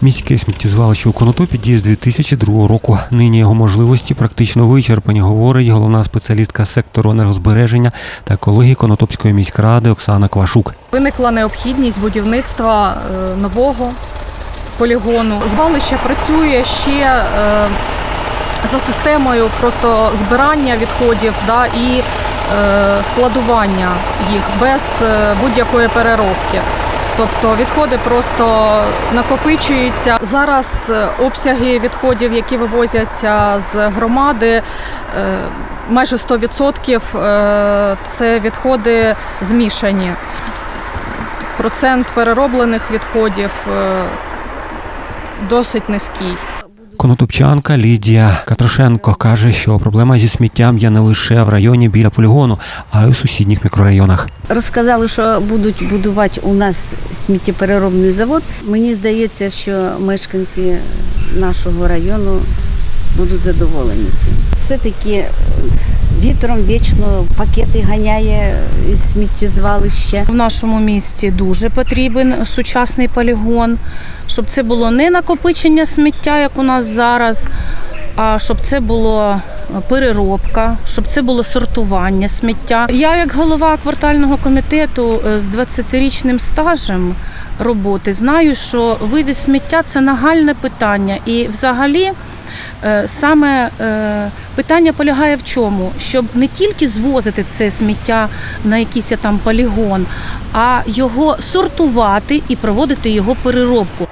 Міське сміттєзвалище у Конотопі діє з 2002 року. Нині його можливості практично вичерпані, говорить головна спеціалістка сектору енергозбереження та екології Конотопської міськради Оксана Квашук. Виникла необхідність будівництва е, нового полігону. Звалище працює ще е, за системою просто збирання відходів да, і е, складування їх без будь-якої переробки. Тобто відходи просто накопичуються. Зараз е, обсяги відходів, які вивозяться з громади, е, майже 100% е, це відходи змішані. Процент перероблених відходів досить низький. Конотопчанка Лідія Катрошенко каже, що проблема зі сміттям є не лише в районі біля полігону, а й у сусідніх мікрорайонах. Розказали, що будуть будувати у нас сміттєпереробний завод. Мені здається, що мешканці нашого району будуть задоволені цим. Все-таки е, вітром вічно пакети ганяє із сміттєзвалища. В нашому місті дуже потрібен сучасний полігон, щоб це було не накопичення сміття, як у нас зараз, а щоб це було переробка, щоб це було сортування сміття. Я, як голова квартального комітету е, з 20-річним стажем роботи, знаю, що вивіз сміття це нагальне питання. І взагалі. Е, Саме е, питання полягає в чому? Щоб не тільки звозити це сміття на якийсь там полігон, а його сортувати і проводити його переробку.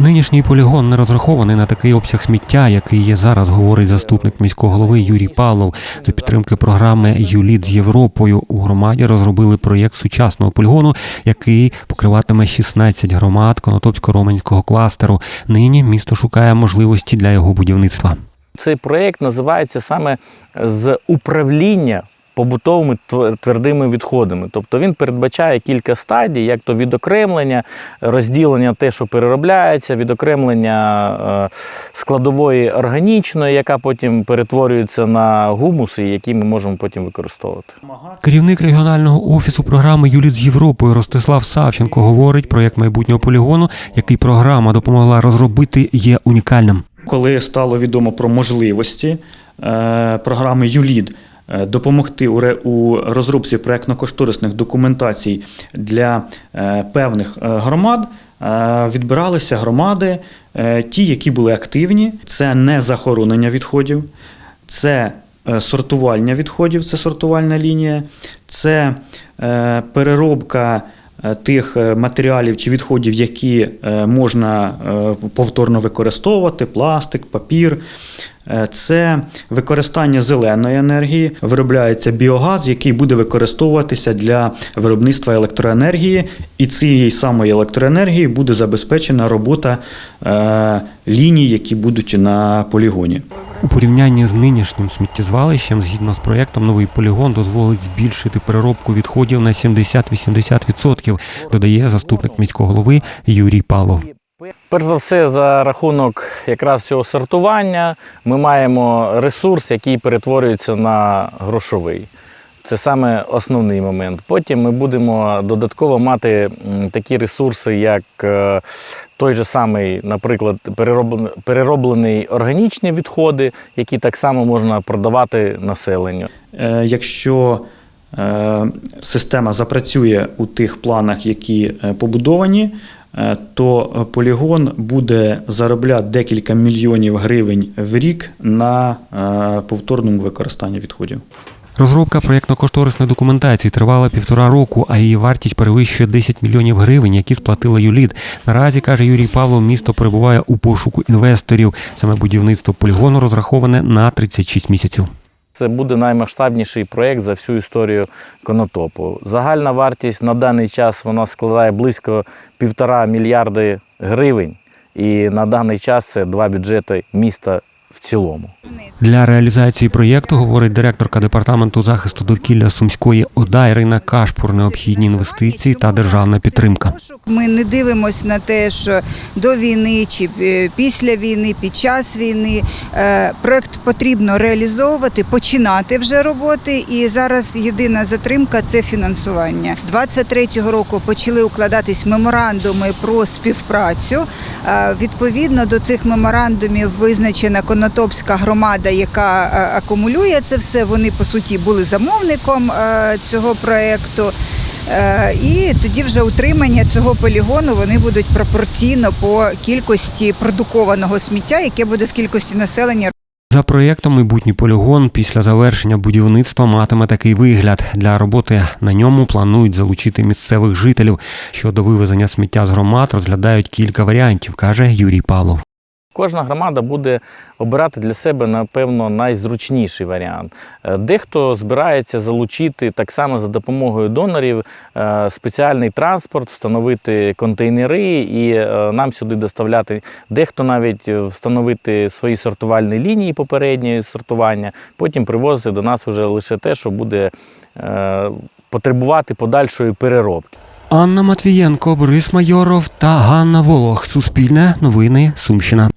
Нинішній полігон не розрахований на такий обсяг сміття, який є зараз, говорить заступник міського голови Юрій Павлов. За підтримки програми Юліт з Європою у громаді розробили проєкт сучасного полігону, який покриватиме 16 громад Конотопсько-Роменського кластеру. Нині місто шукає можливості для його будівництва. Цей проєкт називається саме з управління побутовими тв- твердими відходами. Тобто він передбачає кілька стадій, як то відокремлення, розділення те, що переробляється, відокремлення е, складової органічної, яка потім перетворюється на гумуси, які ми можемо потім використовувати. Керівник регіонального офісу програми Юліт з Європою Ростислав Савченко говорить, проєкт майбутнього полігону, який програма допомогла розробити, є унікальним. Коли стало відомо про можливості е, програми ЮЛІД допомогти у розробці проєктно-кошторисних документацій для е, певних е, громад, е, відбиралися громади, е, ті, які були активні. Це не захоронення відходів, це е, сортувальня відходів, це сортувальна лінія, це е, переробка е, тих е, матеріалів чи відходів, які е, можна е, повторно використовувати: пластик, папір. Е, Це використання зеленої енергії, виробляється біогаз, який буде використовуватися для виробництва електроенергії, і цієї самої електроенергії буде забезпечена робота е, ліній, які будуть на полігоні. У порівнянні з нинішнім сміттєзвалищем, згідно з проєктом, новий полігон дозволить збільшити переробку відходів на 70-80%, додає заступник міського голови Юрій Павлов. Перш за все, за рахунок якраз цього сортування ми маємо ресурс, який перетворюється на грошовий. Це саме основний момент. Потім ми будемо додатково мати такі ресурси, як е, той же самий, наприклад, перероблений, органічні відходи, які так само можна продавати населенню. Е, Якщо е, система запрацює у тих планах, які побудовані, то е, полігон буде заробляти декілька мільйонів гривень в рік на е, повторному використанні відходів. Розробка проєктно-кошторисної документації тривала півтора року, а її вартість перевищує 10 мільйонів гривень, які сплатила Юліт. Наразі каже Юрій Павлов, місто перебуває у пошуку інвесторів. Саме будівництво полігону розраховане на 36 місяців. Це буде наймасштабніший проєкт за всю історію Конотопу. Загальна вартість на даний час вона складає близько півтора мільярди гривень. І на даний час це два бюджети міста в цілому. Для реалізації проєкту, говорить директорка департаменту захисту довкілля Сумської ОДА Ірина Кашпур, необхідні інвестиції та державна підтримка. Ми не дивимося на те, що до війни чи е, після війни, під час війни е, проект потрібно реалізовувати, починати вже роботи. І зараз єдина затримка це фінансування. З 23-го року почали укладатись меморандуми про співпрацю. Е, Відповідно до цих меморандумів визначена Конотопська громада, яка е, акумулює це все. Вони по суті були замовником е, цього проекту. Е, І тоді вже утримання цього полігону вони будуть пропорційно по кількості продукованого сміття, яке буде з кількості населення За проєктом майбутній полігон після завершення будівництва матиме такий вигляд. Для роботи на ньому планують залучити місцевих жителів. Щодо вивезення сміття з громад розглядають кілька варіантів, каже Юрій Павлов. Кожна громада буде обирати для себе, напевно, найзручніший варіант. Е, Дехто збирається залучити так само за допомогою донорів е, спеціальний транспорт, встановити контейнери і е, нам сюди доставляти. Дехто навіть встановити свої сортувальні лінії попереднє сортування, потім привозити до нас вже лише те, що буде потребувати подальшої переробки. Анна Матвієнко, Борис Майоров та Ганна Волох. Суспільне новини Сумщина.